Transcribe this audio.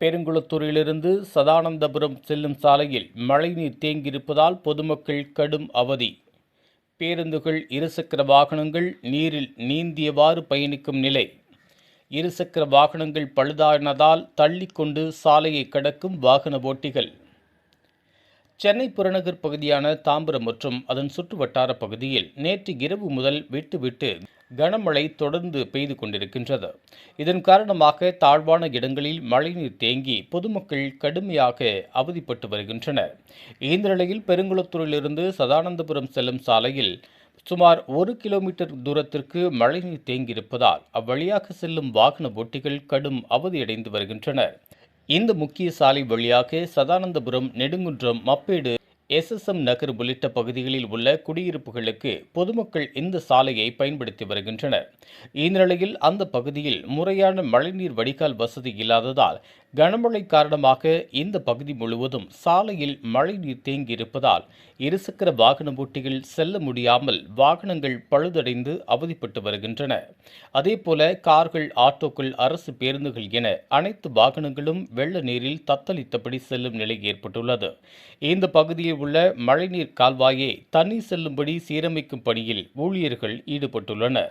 பெருங்குளத்தூரிலிருந்து சதானந்தபுரம் செல்லும் சாலையில் மழைநீர் தேங்கியிருப்பதால் பொதுமக்கள் கடும் அவதி. பேருந்துகள் இருசக்கர வாகனங்கள் நீரில் நீந்தியவாறு பயணிக்கும் நிலை. இருசக்கர வாகனங்கள் பழுதானதால் தள்ளிக்கொண்டு சாலையை கடக்கும் வாகன ஓட்டிகள். சென்னை புறநகர் பகுதியான தாம்பரம் மற்றும் அதன் சுற்று வட்டார பகுதியில் நேற்று இரவு முதல் விட்டு விட்டு கனமழை தொடர்ந்து பெய்து கொண்டிருக்கின்றது. இதன் காரணமாக தாழ்வான இடங்களில் மழைநீர் தேங்கி பொதுமக்கள் கடுமையாக அவதிப்பட்டு வருகின்றனர். இந்த நிலையில் பெருங்குளத்தூரிலிருந்து சதானந்தபுரம் செல்லும் சாலையில் சுமார் ஒரு கிலோமீட்டர் தூரத்திற்கு மழைநீர் தேங்கியிருப்பதால் அவ்வழியாக செல்லும் வாகன ஓட்டிகள் கடும் அவதியடைந்து வருகின்றனர். இந்த முக்கிய சாலை வழியாக சதானந்தபுரம் நெடுங்குன்றம் மப்பேடு எஸ்எஸ்எம் நகர் உள்ளிட்ட பகுதிகளில் உள்ள குடியிருப்புகளுக்கு பொதுமக்கள் இந்த சாலையை பயன்படுத்தி வருகின்றனர். இந்நிலையில் அந்த பகுதியில் முறையான மழைநீர் வடிகால் வசதி இல்லாததால் கனமழை காரணமாக இந்த பகுதி முழுவதும் சாலையில் மழைநீர் தேங்கியிருப்பதால் இருசக்கர வாகன ஓட்டிகள் செல்ல முடியாமல் வாகனங்கள் பழுதடைந்து அவதிப்பட்டு வருகின்றன. அதேபோல கார்கள் ஆட்டோக்கள் அரசு பேருந்துகள் என அனைத்து வாகனங்களும் வெள்ள நீரில் தத்தளித்தபடி செல்லும் நிலை ஏற்பட்டுள்ளது. இந்த பகுதியில் உள்ள மழைநீர் கால்வாயை தண்ணீர் செல்லும்படி சீரமைக்கும் பணியில் ஊழியர்கள் ஈடுபட்டுள்ளனர்.